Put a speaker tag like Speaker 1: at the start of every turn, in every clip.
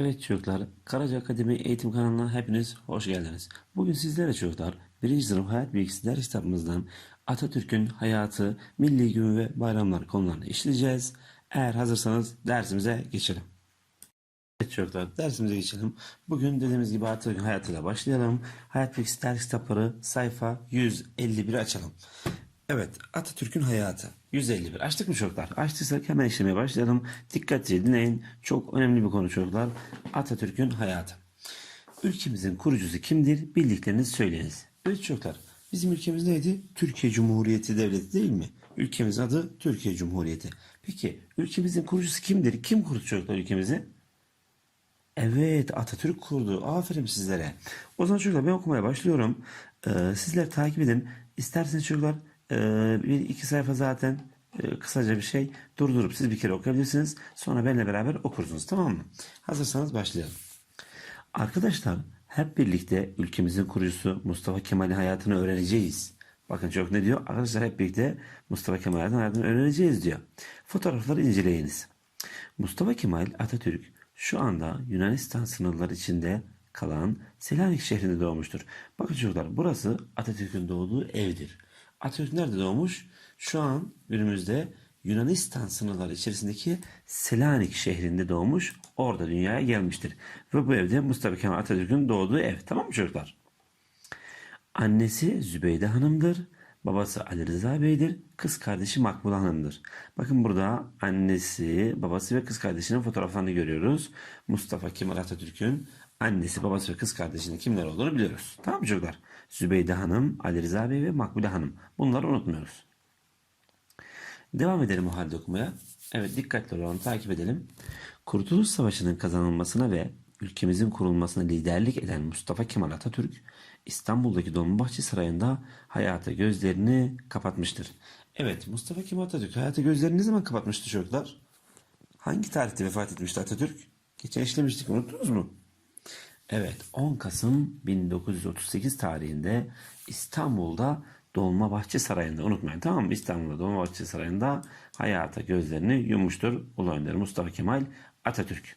Speaker 1: Evet çocuklar, Karaca Akademi Eğitim kanalına hepiniz hoş geldiniz. Bugün sizlere çocuklar 1. sınıf hayat bilgisi ders kitabımızdan Atatürk'ün hayatı, milli gün ve bayramlar konularını işleyeceğiz. Eğer hazırsanız dersimize geçelim. Evet çocuklar dersimize geçelim. Bugün dediğimiz gibi Atatürk'ün hayatıyla başlayalım. Hayat bilgisi ders kitapları sayfa 151 açalım. Evet Atatürk'ün hayatı 151 açtık mı çocuklar? Açtıysak hemen işlemeye başlayalım. Dikkatli dinleyin. Çok önemli bir konu çocuklar. Atatürk'ün hayatı. Ülkemizin kurucusu kimdir? Bildiklerinizi söyleyiniz. Evet çocuklar bizim ülkemiz neydi? Türkiye Cumhuriyeti Devleti değil mi? Ülkemizin adı Türkiye Cumhuriyeti. Peki ülkemizin kurucusu kimdir? Kim kurdu çocuklar ülkemizi? Evet Atatürk kurdu. Aferin sizlere. O zaman çocuklar ben okumaya başlıyorum. Ee, sizler takip edin. İsterseniz çocuklar bir iki sayfa zaten e, kısaca bir şey durdurup siz bir kere okuyabilirsiniz. Sonra benimle beraber okursunuz tamam mı? Hazırsanız başlayalım. Arkadaşlar hep birlikte ülkemizin kurucusu Mustafa Kemal'in hayatını öğreneceğiz. Bakın çok ne diyor? Arkadaşlar hep birlikte Mustafa Kemal'in hayatını öğreneceğiz diyor. Fotoğrafları inceleyiniz. Mustafa Kemal Atatürk şu anda Yunanistan sınırları içinde kalan Selanik şehrinde doğmuştur. Bakın çocuklar burası Atatürk'ün doğduğu evdir. Atatürk nerede doğmuş? Şu an günümüzde Yunanistan sınırları içerisindeki Selanik şehrinde doğmuş. Orada dünyaya gelmiştir. Ve bu evde Mustafa Kemal Atatürk'ün doğduğu ev. Tamam mı çocuklar? Annesi Zübeyde Hanım'dır. Babası Ali Rıza Bey'dir. Kız kardeşi Makbule Hanım'dır. Bakın burada annesi, babası ve kız kardeşinin fotoğraflarını görüyoruz. Mustafa Kemal Atatürk'ün annesi, babası ve kız kardeşinin kimler olduğunu biliyoruz. Tamam mı çocuklar? Zübeyde Hanım, Ali Rıza Bey ve Makbule Hanım. Bunları unutmuyoruz. Devam edelim o halde okumaya. Evet dikkatli olalım, takip edelim. Kurtuluş Savaşı'nın kazanılmasına ve ülkemizin kurulmasına liderlik eden Mustafa Kemal Atatürk, İstanbul'daki Dolmabahçe Sarayı'nda hayata gözlerini kapatmıştır. Evet Mustafa Kemal Atatürk hayata gözlerini ne zaman kapatmıştı çocuklar? Hangi tarihte vefat etmişti Atatürk? Geçen işlemiştik unuttunuz mu? Evet 10 Kasım 1938 tarihinde İstanbul'da Dolmabahçe Sarayı'nda unutmayın tamam mı? İstanbul'da Dolmabahçe Sarayı'nda hayata gözlerini yummuştur Ulu Önder Mustafa Kemal Atatürk.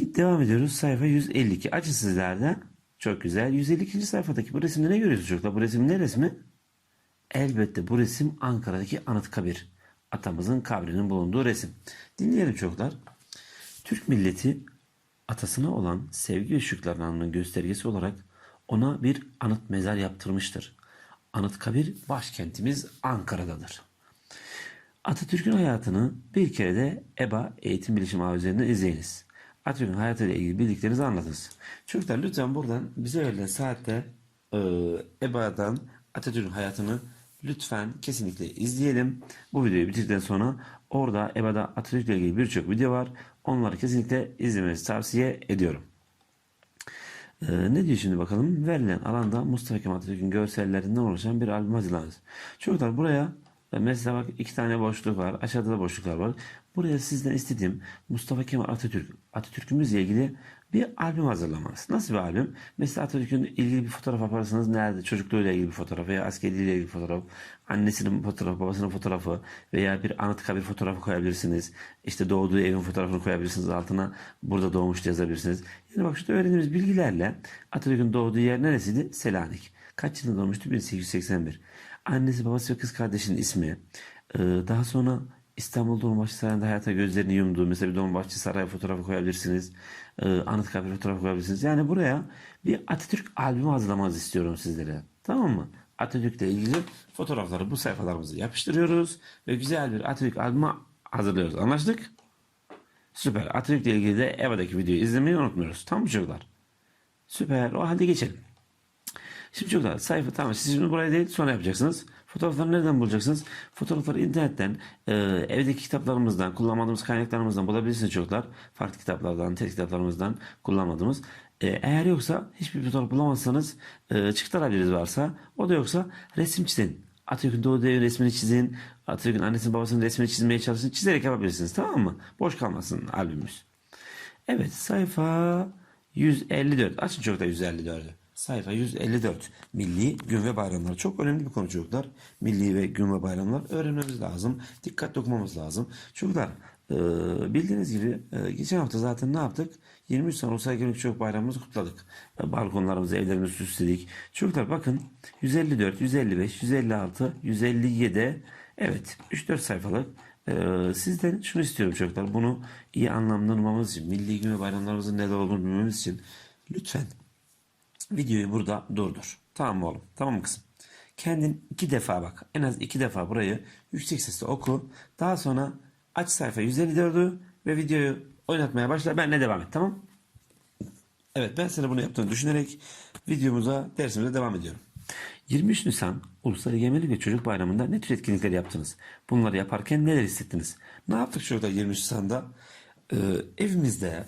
Speaker 1: Devam ediyoruz sayfa 152 açın sizlerde. Çok güzel. 152. sayfadaki bu resimde ne görüyorsunuz çocuklar? Bu resim ne resmi? Elbette bu resim Ankara'daki Anıtkabir. Atamızın kabrinin bulunduğu resim. Dinleyelim çocuklar. Türk milleti atasına olan sevgi ve şükranlarının göstergesi olarak ona bir anıt mezar yaptırmıştır. Anıtkabir başkentimiz Ankara'dadır. Atatürk'ün hayatını bir kere de EBA Eğitim Bilişim Ağı üzerinden izleyiniz. Atatürk'ün hayatıyla ilgili bildiklerinizi anlatınız. Çocuklar lütfen buradan bize verilen saatte e, EBA'dan Atatürk'ün hayatını lütfen kesinlikle izleyelim. Bu videoyu bitirdikten sonra orada EBA'da Atatürk'le ilgili birçok video var. Onları kesinlikle izlemenizi tavsiye ediyorum. Ee, ne diyor şimdi bakalım? Verilen alanda Mustafa Kemal Atatürk'ün görsellerinden oluşan bir albüm hazırlanır. Çocuklar buraya mesela bak iki tane boşluk var. Aşağıda da boşluklar var. Buraya sizden istediğim Mustafa Kemal Atatürk, Atatürk'ümüzle ilgili bir albüm hazırlamanız. Nasıl bir albüm? Mesela Atatürk'ün ilgili bir fotoğraf yaparsanız nerede? Çocukluğuyla ilgili bir fotoğraf veya askeriyle ilgili bir fotoğraf, annesinin fotoğrafı, babasının fotoğrafı veya bir anıtkabir fotoğrafı koyabilirsiniz. İşte doğduğu evin fotoğrafını koyabilirsiniz altına. Burada doğmuş yazabilirsiniz. Yani bak şurada öğrendiğimiz bilgilerle Atatürk'ün doğduğu yer neresiydi? Selanik. Kaç yılında doğmuştu? 1881. Annesi, babası ve kız kardeşinin ismi. Ee, daha sonra İstanbul Dolmabahçe Sarayı'nda hayata gözlerini yumduğu mesela bir Dolmabahçe Sarayı fotoğrafı koyabilirsiniz. Ee, Anıtkabir fotoğrafı koyabilirsiniz. Yani buraya bir Atatürk albümü hazırlamanızı istiyorum sizlere. Tamam mı? Atatürk'le ilgili fotoğrafları bu sayfalarımıza yapıştırıyoruz ve güzel bir Atatürk albümü hazırlıyoruz. Anlaştık? Süper. Atatürk'le ilgili de EVA'daki videoyu izlemeyi unutmuyoruz. Tamam mı çocuklar? Süper. O halde geçelim. Şimdi çocuklar sayfa tamam siz şimdi buraya değil sonra yapacaksınız. Fotoğrafları nereden bulacaksınız? Fotoğrafları internetten, e, evdeki kitaplarımızdan, kullanmadığımız kaynaklarımızdan bulabilirsiniz çocuklar. Farklı kitaplardan, test kitaplarımızdan kullanmadığımız. E, eğer yoksa hiçbir fotoğraf bulamazsanız e, çıktı alabiliriz varsa. O da yoksa resim çizin. Atatürk'ün doğduğu evin resmini çizin. Atatürk'ün annesinin babasının resmini çizmeye çalışın. Çizerek yapabilirsiniz tamam mı? Boş kalmasın albümümüz. Evet sayfa 154. Açın çocuklar 154'ü. Sayfa 154. Milli gün ve bayramlar. Çok önemli bir konu çocuklar. Milli ve gün ve bayramlar öğrenmemiz lazım. Dikkatli okumamız lazım. Çocuklar Ee, bildiğiniz gibi e, geçen hafta zaten ne yaptık? 23 Nisan Ulusal Egemenlik Çocuk Bayramımızı kutladık. E, balkonlarımızı, evlerimizi süsledik. Çocuklar bakın 154, 155, 156, 157 evet 3-4 sayfalık sizden şunu istiyorum çocuklar. Bunu iyi anlamlandırmamız için, milli gün ve bayramlarımızın neler olduğunu bilmemiz için lütfen videoyu burada durdur. Tamam mı oğlum? Tamam mı kızım? Kendin iki defa bak. En az iki defa burayı yüksek sesle oku. Daha sonra aç sayfa 154'ü ve videoyu oynatmaya başla. Benle devam et tamam? Evet ben sana bunu yaptığını düşünerek videomuza, dersimize devam ediyorum. 23 Nisan Ulusal Egemenlik ve Çocuk Bayramı'nda ne tür etkinlikler yaptınız? Bunları yaparken neler hissettiniz? Ne yaptık çocuklar 23 Nisan'da? Ee, evimizde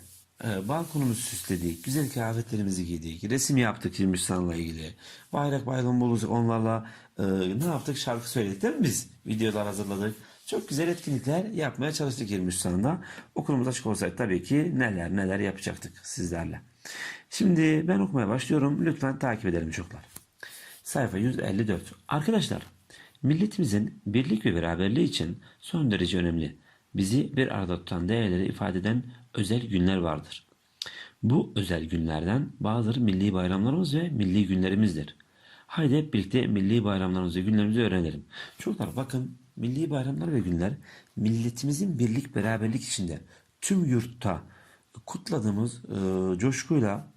Speaker 1: balkonumuzu süsledik, güzel kıyafetlerimizi giydik, resim yaptık 23 Nisan'la ilgili. Bayrak bayram bulacak onlarla e, ne yaptık? Şarkı söyledik değil mi biz? Videolar hazırladık. Çok güzel etkinlikler yapmaya çalıştık 23 Nisan'da. Okulumuz açık olsaydı tabii ki neler neler yapacaktık sizlerle. Şimdi ben okumaya başlıyorum. Lütfen takip edelim çocuklar. Sayfa 154. Arkadaşlar, milletimizin birlik ve beraberliği için son derece önemli. Bizi bir arada tutan değerleri ifade eden özel günler vardır. Bu özel günlerden bazıları milli bayramlarımız ve milli günlerimizdir. Haydi hep birlikte milli bayramlarımızı ve günlerimizi öğrenelim. Çocuklar bakın milli bayramlar ve günler milletimizin birlik beraberlik içinde tüm yurtta kutladığımız e, coşkuyla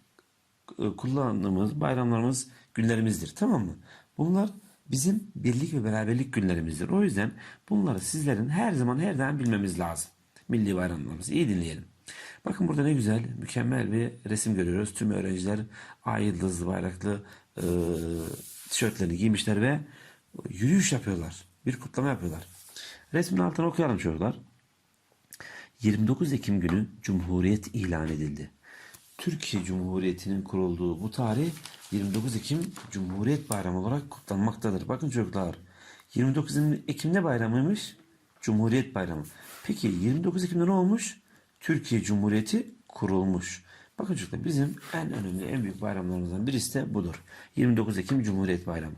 Speaker 1: e, kullandığımız bayramlarımız günlerimizdir. Tamam mı? Bunlar bizim birlik ve beraberlik günlerimizdir. O yüzden bunları sizlerin her zaman her daim bilmemiz lazım. Milli bayramlarımızı iyi dinleyelim. Bakın burada ne güzel, mükemmel bir resim görüyoruz. Tüm öğrenciler ay yıldızlı bayraklı e, tişörtlerini giymişler ve yürüyüş yapıyorlar. Bir kutlama yapıyorlar. Resmin altına okuyalım çocuklar. 29 Ekim günü Cumhuriyet ilan edildi. Türkiye Cumhuriyeti'nin kurulduğu bu tarih 29 Ekim Cumhuriyet Bayramı olarak kutlanmaktadır. Bakın çocuklar 29 Ekim ne bayramıymış? Cumhuriyet Bayramı. Peki 29 Ekim'de ne olmuş? Türkiye Cumhuriyeti kurulmuş. Bakın çocuklar bizim en önemli en büyük bayramlarımızdan birisi de budur. 29 Ekim Cumhuriyet Bayramı.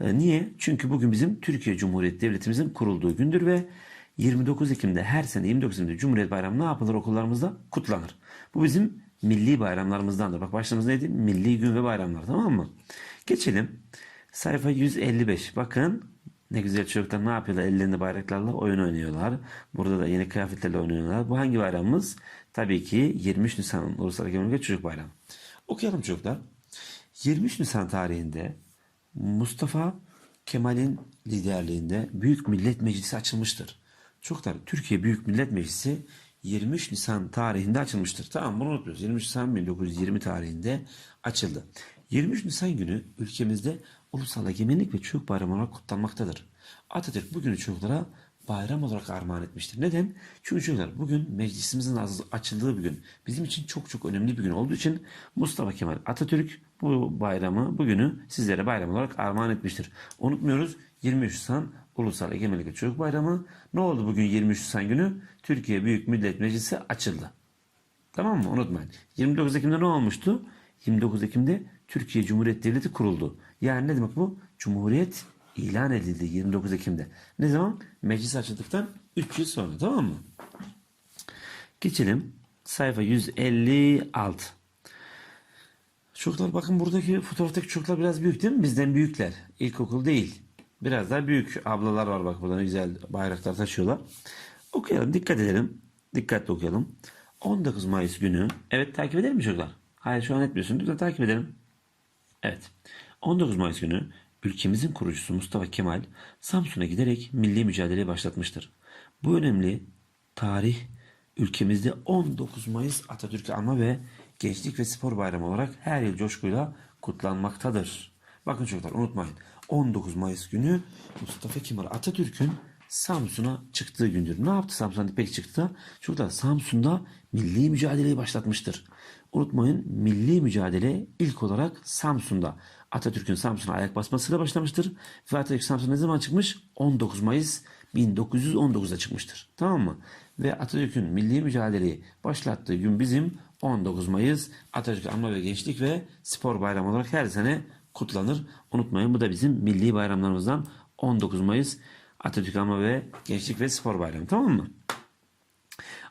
Speaker 1: Ee, niye? Çünkü bugün bizim Türkiye Cumhuriyeti Devletimizin kurulduğu gündür ve 29 Ekim'de her sene 29 Ekim'de Cumhuriyet Bayramı ne yapılır okullarımızda? Kutlanır. Bu bizim milli bayramlarımızdandır. Bak başlığımız neydi? Milli gün ve bayramlar tamam mı? Geçelim. Sayfa 155. Bakın ne güzel çocuklar ne yapıyorlar? Ellerinde bayraklarla oyun oynuyorlar. Burada da yeni kıyafetlerle oynuyorlar. Bu hangi bayramımız? Tabii ki 23 Nisan Egemenlik ve Çocuk Bayramı. Okuyalım çocuklar. 23 Nisan tarihinde Mustafa Kemal'in liderliğinde Büyük Millet Meclisi açılmıştır. Çocuklar Türkiye Büyük Millet Meclisi 23 Nisan tarihinde açılmıştır. Tamam bunu unutmuyoruz. 23 Nisan 1920 tarihinde açıldı. 23 Nisan günü ülkemizde Ulusal Egemenlik ve Çocuk Bayramı olarak kutlanmaktadır. Atatürk bugünü çocuklara bayram olarak armağan etmiştir. Neden? Çünkü çocuklar bugün meclisimizin açıldığı bir gün. Bizim için çok çok önemli bir gün olduğu için Mustafa Kemal Atatürk bu bayramı, bugünü sizlere bayram olarak armağan etmiştir. Unutmuyoruz 23 Nisan Ulusal Egemenlik Çocuk Bayramı. Ne oldu bugün 23 Nisan günü? Türkiye Büyük Millet Meclisi açıldı. Tamam mı? Unutmayın. 29 Ekim'de ne olmuştu? 29 Ekim'de Türkiye Cumhuriyet Devleti kuruldu. Yani ne demek bu? Cumhuriyet ilan edildi 29 Ekim'de. Ne zaman? Meclis açıldıktan 3 yıl sonra. Tamam mı? Geçelim. Sayfa 156. Çocuklar bakın buradaki fotoğraftaki çocuklar biraz büyük değil mi? Bizden büyükler. İlkokul değil. Biraz daha büyük ablalar var bak burada güzel bayraklar taşıyorlar. Okuyalım dikkat edelim. Dikkatli okuyalım. 19 Mayıs günü. Evet takip edelim mi çocuklar? Hayır şu an etmiyorsun. Lütfen takip edelim. Evet. 19 Mayıs günü ülkemizin kurucusu Mustafa Kemal Samsun'a giderek milli mücadeleyi başlatmıştır. Bu önemli tarih ülkemizde 19 Mayıs Atatürk'ü anma ve Gençlik ve Spor Bayramı olarak her yıl coşkuyla kutlanmaktadır. Bakın çocuklar unutmayın. 19 Mayıs günü Mustafa Kemal Atatürk'ün Samsun'a çıktığı gündür. Ne yaptı Samsun'a pek çıktı? Çocuklar Samsun'da milli mücadeleyi başlatmıştır. Unutmayın milli mücadele ilk olarak Samsun'da. Atatürk'ün Samsun'a ayak basmasıyla başlamıştır. Ve Atatürk Samsun'a ne zaman çıkmış? 19 Mayıs 1919'da çıkmıştır. Tamam mı? Ve Atatürk'ün milli mücadeleyi başlattığı gün bizim 19 Mayıs Atatürk Anma ve Gençlik ve Spor Bayramı olarak her sene kutlanır. Unutmayın bu da bizim milli bayramlarımızdan 19 Mayıs Atatürk Anma ve Gençlik ve Spor Bayramı. Tamam mı?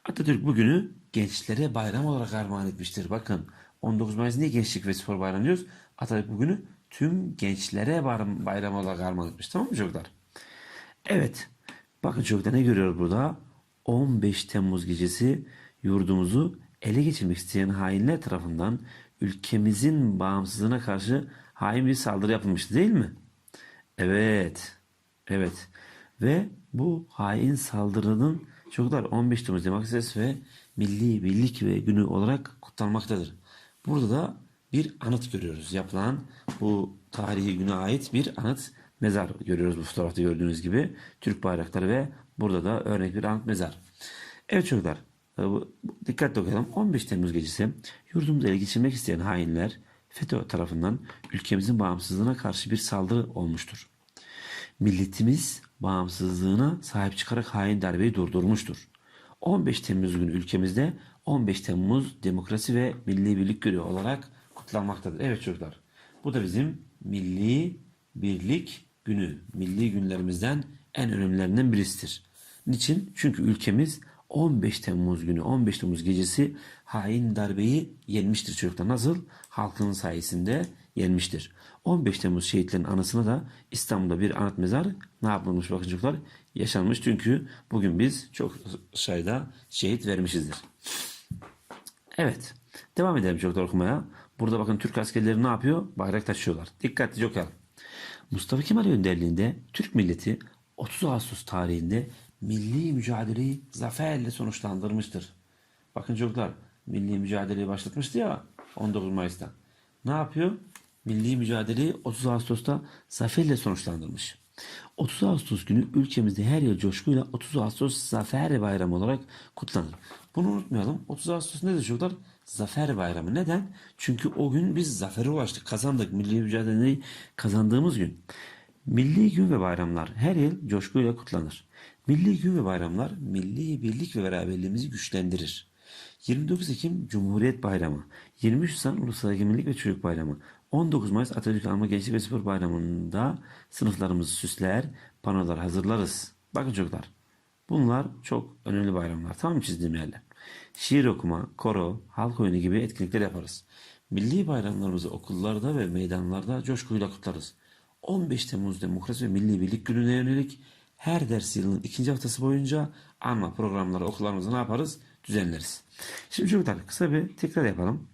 Speaker 1: Atatürk bugünü gençlere bayram olarak armağan etmiştir. Bakın 19 Mayıs niye Gençlik ve Spor Bayramı diyoruz? Atatürk bugünü tüm gençlere bayram, bayram olarak armağan etmiş. Tamam mı çocuklar? Evet. Bakın çocuklar ne görüyoruz burada? 15 Temmuz gecesi yurdumuzu ele geçirmek isteyen hainler tarafından ülkemizin bağımsızlığına karşı hain bir saldırı yapılmıştı değil mi? Evet. Evet. Ve bu hain saldırının çocuklar 15 Temmuz Demokrasi ve Milli Birlik ve Günü olarak kutlanmaktadır. Burada da bir anıt görüyoruz. Yapılan bu tarihi güne ait bir anıt mezar görüyoruz bu fotoğrafta gördüğünüz gibi. Türk bayrakları ve burada da örnek bir anıt mezar. Evet çocuklar e, dikkatli okuyalım. 15 Temmuz gecesi yurdumuzu ele geçirmek isteyen hainler FETÖ tarafından ülkemizin bağımsızlığına karşı bir saldırı olmuştur. Milletimiz bağımsızlığına sahip çıkarak hain darbeyi durdurmuştur. 15 Temmuz günü ülkemizde 15 Temmuz Demokrasi ve Milli Birlik Günü olarak kutlanmaktadır. Evet çocuklar bu da bizim Milli Birlik Günü. Milli günlerimizden en önemlilerinden birisidir. Niçin? Çünkü ülkemiz 15 Temmuz günü 15 Temmuz gecesi hain darbeyi yenmiştir çocuklar. Nasıl? Halkının sayesinde yenmiştir. 15 Temmuz şehitlerin anısına da İstanbul'da bir anıt mezar ne yapılmış bakın çocuklar? Yaşanmış çünkü bugün biz çok sayıda şehit vermişizdir. Evet. Devam edelim çocuklar okumaya. Burada bakın Türk askerleri ne yapıyor? Bayrak taşıyorlar. Dikkatlice okuyalım. Mustafa Kemal önderliğinde Türk milleti 30 Ağustos tarihinde milli mücadeleyi zaferle sonuçlandırmıştır. Bakın çocuklar milli mücadeleyi başlatmıştı ya 19 Mayıs'ta. Ne yapıyor? Milli mücadeleyi 30 Ağustos'ta zaferle sonuçlandırmış. 30 Ağustos günü ülkemizde her yıl coşkuyla 30 Ağustos Zafer Bayramı olarak kutlanır. Bunu unutmayalım. 30 Ağustos nedir çocuklar? Zafer Bayramı. Neden? Çünkü o gün biz zafere ulaştık, kazandık. Milli mücadeleyi kazandığımız gün. Milli gün ve bayramlar her yıl coşkuyla kutlanır. Milli gün ve bayramlar milli birlik ve beraberliğimizi güçlendirir. 29 Ekim Cumhuriyet Bayramı, 23 Nisan Ulusal Egemenlik ve Çocuk Bayramı, 19 Mayıs Atatürk Anma Gençlik ve Spor Bayramı'nda sınıflarımızı süsler, panolar hazırlarız. Bakın çocuklar, bunlar çok önemli bayramlar. Tamam mı çizdiğim yerler? Şiir okuma, koro, halk oyunu gibi etkinlikler yaparız. Milli bayramlarımızı okullarda ve meydanlarda coşkuyla kutlarız. 15 Temmuz Demokrasi ve Milli Birlik Günü'ne yönelik her ders yılının ikinci haftası boyunca anma programları okullarımızda ne yaparız? Düzenleriz. Şimdi çocuklar kısa bir tekrar yapalım.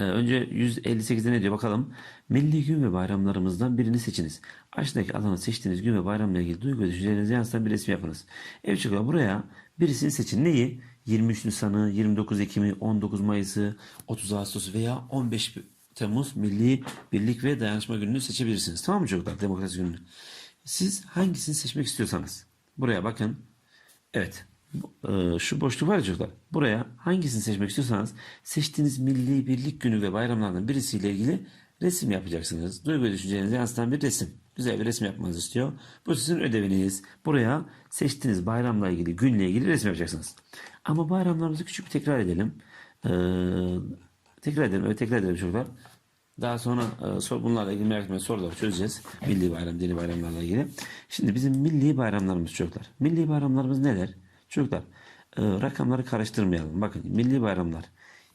Speaker 1: Ee, önce 158'de ne diyor bakalım. Milli gün ve bayramlarımızdan birini seçiniz. Aşağıdaki alanı seçtiğiniz gün ve bayramla ilgili duygu düşüncelerinizi yansıtan bir resim yapınız. Evet çocuklar buraya birisini seçin. Neyi? 23 Nisan'ı, 29 Ekim'i, 19 Mayıs'ı, 30 Ağustos veya 15 Temmuz Milli Birlik ve Dayanışma Günü'nü seçebilirsiniz. Tamam mı çocuklar? Demokrasi Günü'nü. Siz hangisini seçmek istiyorsanız. Buraya bakın. Evet. Bu- e, Şu boşluk var ya çocuklar. Buraya hangisini seçmek istiyorsanız seçtiğiniz milli birlik günü ve bayramlardan birisiyle ilgili resim yapacaksınız. Duygu ve düşüncelerinizi yansıtan bir resim. Güzel bir resim yapmanızı istiyor. Bu sizin ödeviniz. Buraya seçtiğiniz bayramla ilgili, günle ilgili resim yapacaksınız. Ama bayramlarımızı küçük bir tekrar edelim. Ee, tekrar edelim. Evet tekrar edelim çocuklar. Daha sonra e, bunlarla ilgili merak etmeyin soruları çözeceğiz. Milli bayram, dini bayramlarla ilgili. Şimdi bizim milli bayramlarımız çocuklar. Milli bayramlarımız neler? Çocuklar e, rakamları karıştırmayalım. Bakın milli bayramlar.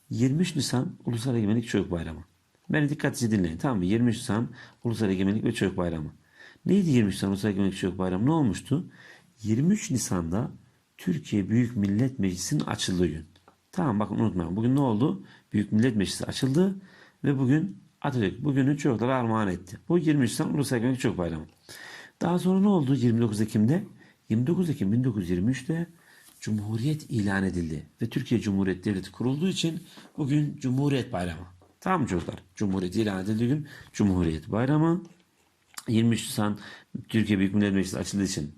Speaker 1: 23 Nisan Ulusal Egemenlik Çocuk Bayramı. Beni dikkatlice dinleyin tamam mı? 23 Nisan Ulusal Egemenlik ve Çocuk Bayramı. Neydi 23 Nisan Ulusal Egemenlik Çocuk Bayramı? Ne olmuştu? 23 Nisan'da Türkiye Büyük Millet Meclisi'nin açıldığı gün. Tamam bakın unutmayın. Bugün ne oldu? Büyük Millet Meclisi açıldı ve bugün Atatürk bugünü çocuklara armağan etti. Bu 23 Nisan Ulusal Egemenlik Çocuk Bayramı. Daha sonra ne oldu 29 Ekim'de? 29 Ekim 1923'te Cumhuriyet ilan edildi ve Türkiye Cumhuriyet Devleti kurulduğu için bugün Cumhuriyet Bayramı. Tamam çocuklar? Cumhuriyet ilan edildiği gün Cumhuriyet Bayramı. 23 Nisan Türkiye Büyük Millet Meclisi açıldığı için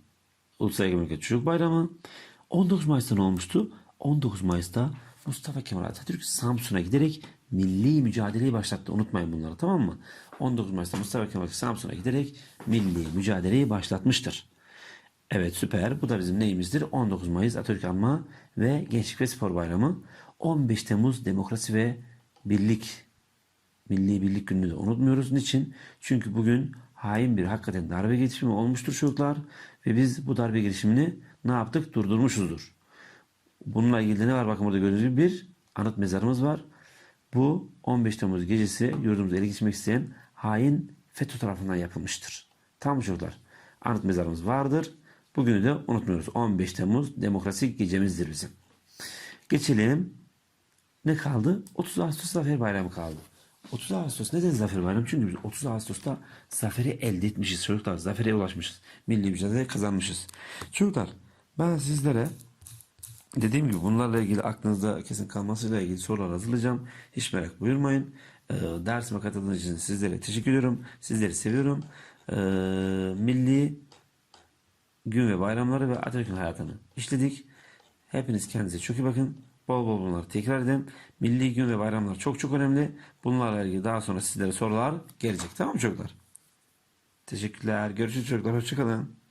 Speaker 1: Ulusal Egemenlik Çocuk Bayramı. 19 Mayıs'ta ne olmuştu? 19 Mayıs'ta Mustafa Kemal Atatürk Samsun'a giderek milli mücadeleyi başlattı. Unutmayın bunları tamam mı? 19 Mayıs'ta Mustafa Kemal Samsun'a giderek milli mücadeleyi başlatmıştır. Evet süper. Bu da bizim neyimizdir? 19 Mayıs Atatürk Anma ve Gençlik ve Spor Bayramı. 15 Temmuz Demokrasi ve Birlik Milli Birlik Günü'nü de unutmuyoruz. Niçin? Çünkü bugün hain bir hakikaten darbe girişimi olmuştur çocuklar. Ve biz bu darbe girişimini ne yaptık? Durdurmuşuzdur. Bununla ilgili ne var? Bakın burada gördüğünüz gibi bir anıt mezarımız var. Bu 15 Temmuz gecesi yurdumuza ele geçirmek isteyen hain FETÖ tarafından yapılmıştır. Tamam çocuklar? Anıt mezarımız vardır. Bugünü de unutmuyoruz. 15 Temmuz demokrasi gecemizdir bizim. Geçelim. Ne kaldı? 30 Ağustos Zafer Bayramı kaldı. 30 Ağustos neden Zafer Bayramı? Çünkü biz 30 Ağustos'ta zaferi elde etmişiz çocuklar. Zafere ulaşmışız. Milli mücadele kazanmışız. Çocuklar ben sizlere dediğim gibi bunlarla ilgili aklınızda kesin kalmasıyla ilgili sorular hazırlayacağım. Hiç merak buyurmayın. Ee, dersime katıldığınız için sizlere teşekkür ediyorum. Sizleri seviyorum. Ee, milli gün ve bayramları ve Atatürk'ün hayatını işledik. Hepiniz kendinize çok iyi bakın. Bol bol bunları tekrar edin. Milli gün ve bayramlar çok çok önemli. Bunlarla ilgili daha sonra sizlere sorular gelecek. Tamam mı çocuklar? Teşekkürler. Görüşürüz çocuklar. Hoşçakalın.